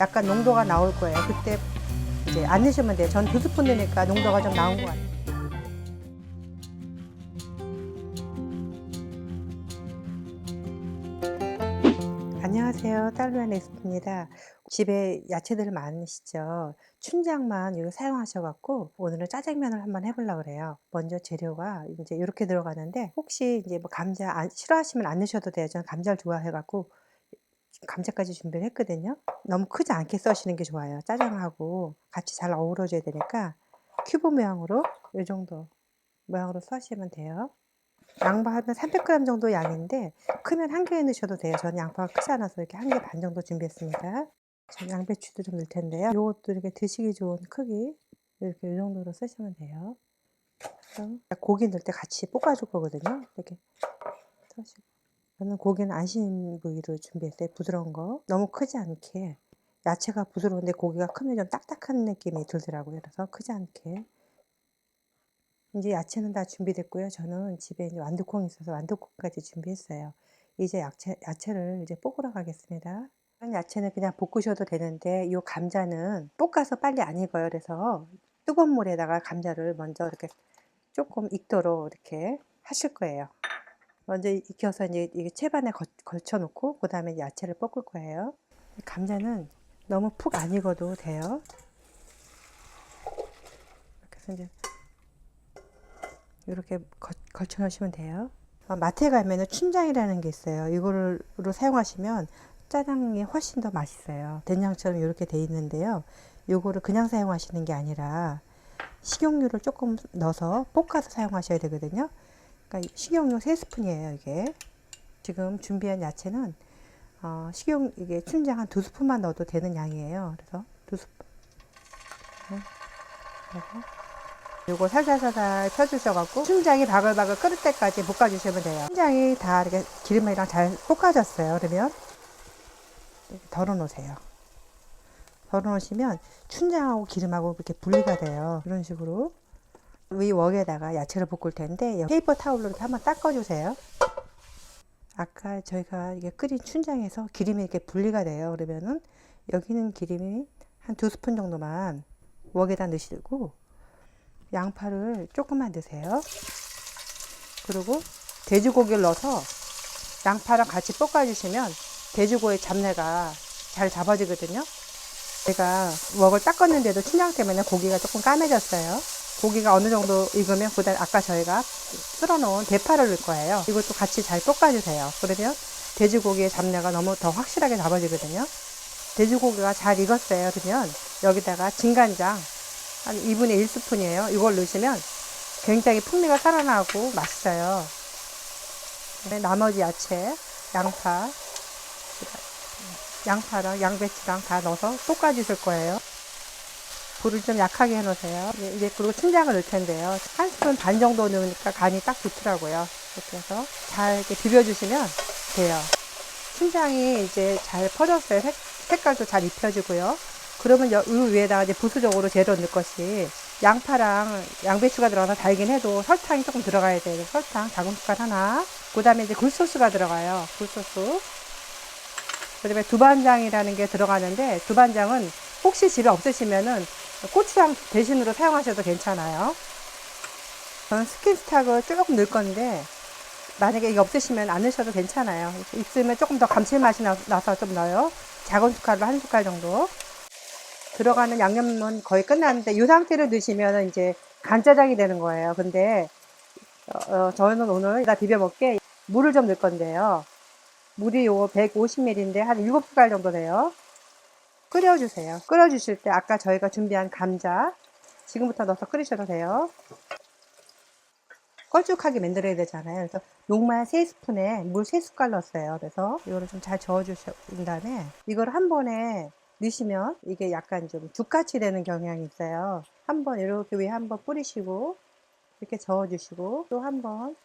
약간 농도가 나올 거예요. 그때 이제 안 넣으시면 돼요. 전 두 스푼 넣으니까 농도가 좀 나온 것 같아요. 안녕하세요. 딸루안 엑스입니다. 집에 야채들 많으시죠? 춘장만 이거 사용하셔갖고 오늘은 짜장면을 한번 해보려고 그래요. 먼저 재료가 이제 이렇게 들어가는데 혹시 이제 뭐 감자 안- 싫어하시면 안 넣으셔도 돼요. 저는 감자를 좋아해갖고 감자까지 준비를 했거든요. 너무 크지 않게 써시는 게 좋아요. 짜장하고 같이 잘 어우러져야 되니까 큐브 모양으로 이 정도 모양으로 써시면 돼요. 양파 한 300g 정도 양인데 크면 한 개 넣으셔도 돼요. 저는 양파가 크지 않아서 이렇게 한 개 반 정도 준비했습니다. 전 양배추도 좀 넣을 텐데요. 이것도 이렇게 드시기 좋은 크기 이렇게 이 정도로 쓰시면 돼요. 고기 넣을 때 같이 볶아줄 거거든요. 이렇게 써시고 저는 고기는 안심 부위로 준비했어요. 부드러운 거 너무 크지 않게 야채가 부드러운데 고기가 크면 좀 딱딱한 느낌이 들더라고요. 그래서 크지 않게 이제 야채는 다 준비됐고요. 저는 집에 이제 완두콩이 있어서 완두콩까지 준비했어요. 이제 야채, 야채를 이제 볶으러 가겠습니다. 야채는 그냥 볶으셔도 되는데 이 감자는 볶아서 빨리 안 익어요. 그래서 뜨거운 물에다가 감자를 먼저 이렇게 조금 익도록 이렇게 하실 거예요. 먼저 익혀서 이제 이게 채반에 거- 걸쳐 놓고 그 다음에 야채를 볶을 거예요. 감자는 너무 푹 안 익어도 돼요. 이렇게 해서 이제 이렇게 거, 걸쳐 놓으시면 돼요. 어, 마트에 가면은 춘장이라는 게 있어요. 이거를 사용하시면 짜장이 훨씬 더 맛있어요. 된장처럼 이렇게 돼 있는데요. 요거를 그냥 사용하시는 게 아니라 식용유를 조금 넣어서 볶아서 사용하셔야 되거든요. 그러니까 식용유 3스푼이에요, 이게. 지금 준비한 야채는 어, 식용 이게 춘장 한 두 스푼만 넣어도 되는 양이에요. 그래서 두 스푼. 네. 요거 살살살살 펴주셔갖고 춘장이 바글바글 끓을 때까지 볶아주시면 돼요. 춘장이 다 이렇게 기름이랑 잘 볶아졌어요. 그러면 덜어놓으세요. 덜어놓으시면 춘장하고 기름하고 이렇게 분리가 돼요. 이런 식으로 위 웍에다가 야채를 볶을 텐데 페이퍼 타올로 이렇게 한번 닦아주세요. 아까 저희가 이게 끓인 춘장에서 기름이 이렇게 분리가 돼요. 그러면은 여기는 기름이 한 두 스푼 정도만 웍에다 넣으시고 양파를 조금만 넣으세요. 그리고 돼지고기를 넣어서 양파랑 같이 볶아주시면 돼지고기 잡내가 잘 잡아지거든요. 제가 웍을 닦았는데도 춘장 때문에 고기가 조금 까매졌어요. 고기가 어느 정도 익으면 그다음 아까 저희가 쓸어놓은 대파를 넣을 거예요. 이것도 같이 잘 볶아주세요. 그러면 돼지고기의 잡내가 너무 더 확실하게 잡아지거든요. 돼지고기가 잘 익었어요. 그러면 여기다가 진간장 한 2분의 1스푼이에요. 이걸 넣으시면 굉장히 풍미가 살아나고 맛있어요. 네, 나머지 야채, 양파, 양파랑 양배추랑 다 넣어서 볶아주실 거예요. 불을 좀 약하게 해놓으세요. 이제- 이제 그리고 춘장을 넣을 텐데요. 한 스푼 반 정도 넣으니까 간이 딱 좋더라고요. 이렇게 해서 잘 이렇게 비벼주시면 돼요. 춘장이 이제 잘 퍼졌어요. 색, 색깔도 잘 입혀지고요. 그러면 여, 이 위에다가 이제 부수적으로 재료 넣을 것이 양파랑 양배추가 들어가서 달긴 해도 설탕이 조금 들어가야 돼요. 설탕 작은 숟갈 하나. 그 다음에 이제 굴소스가 들어가요. 굴소스. 그 다음에 두반장이라는 게 들어가는데 두반장은 혹시 집에 없으시면은 고추장 대신으로 사용하셔도 괜찮아요. 저는 스킨스탁을 조금 넣을 건데 만약에 이게 없으시면 안 넣으셔도 괜찮아요. 있으면 조금 더 감칠맛이 나- 나서 좀 넣어요. 작은 숟갈로 한 숟갈 정도. 들어가는 양념은 거의 끝났는데 이 상태로 넣으시면 이제 간짜장이 되는 거예요. 근데 어, 어, 저는 오늘 다 비벼 먹게 물을 좀 넣을 건데요. 물이 요 150ml인데 한 7숟갈 정도 돼요. 끓여주세요. 끓여주실 때 아까 저희가 준비한 감자 지금부터 넣어서 끓이셔도 돼요. 걸쭉하게 만들어야 되잖아요. 그래서 녹말 3스푼에 물 3숟갈 넣었어요. 그래서 이거를 좀 잘 저어주신 다음에 이걸 한 번에 넣으시면 이게 약간 좀 죽같이 되는 경향이 있어요. 한번 이렇게 위에 한번 뿌리시고 이렇게 저어주시고 또 한번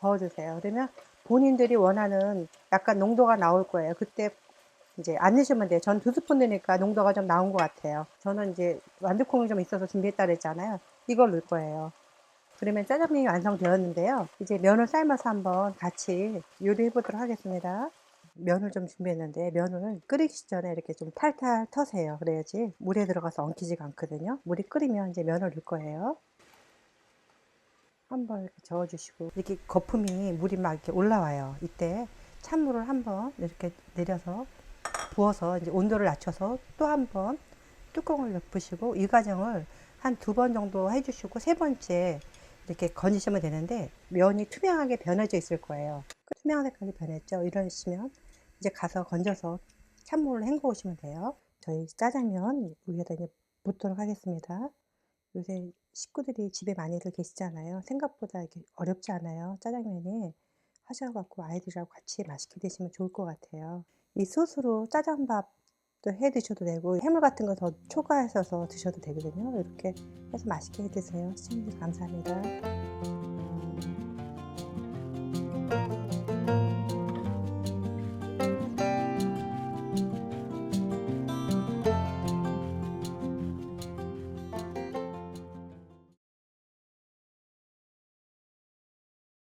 저어주세요. 그러면 본인들이 원하는 약간 농도가 나올 거예요. 그때 이제 안 넣으시면 돼요. 전 두 스푼 넣으니까 농도가 좀 나온 것 같아요. 저는 이제 완두콩이 좀 있어서 준비했다 그랬잖아요. 이걸 넣을 거예요. 그러면 짜장면이 완성되었는데요. 이제 면을 삶아서 한번 같이 요리해 보도록 하겠습니다. 면을 좀 준비했는데 면을 끓이기 전에 이렇게 좀 탈탈 터세요. 그래야지 물에 들어가서 엉키지가 않거든요. 물이 끓이면 이제 면을 넣을 거예요. 한번 이렇게 저어주시고 이렇게 거품이 물이 막 이렇게 올라와요. 이때 찬물을 한번 이렇게 내려서 부어서 이제 온도를 낮춰서 또 한번 뚜껑을 덮으시고 이 과정을 한 두 번 정도 해주시고 세 번째 이렇게 건지시면 되는데 면이 투명하게 변해져 있을 거예요. 투명한 색깔이 변했죠. 이러시면 이제 가서 건져서 찬물로 헹궈 오시면 돼요. 저희 짜장면 위에다 이제 붓도록 하겠습니다. 요새 식구들이 집에 많이들 계시잖아요. 생각보다 이게 어렵지 않아요. 짜장면이 하셔갖고 아이들하고 같이 맛있게 드시면 좋을 것 같아요. 이 소스로 짜장밥도 해 드셔도 되고 해물 같은 거 더 초과하셔서 드셔도 되거든요. 이렇게 해서 맛있게 해 드세요. 시청해주셔서 감사합니다.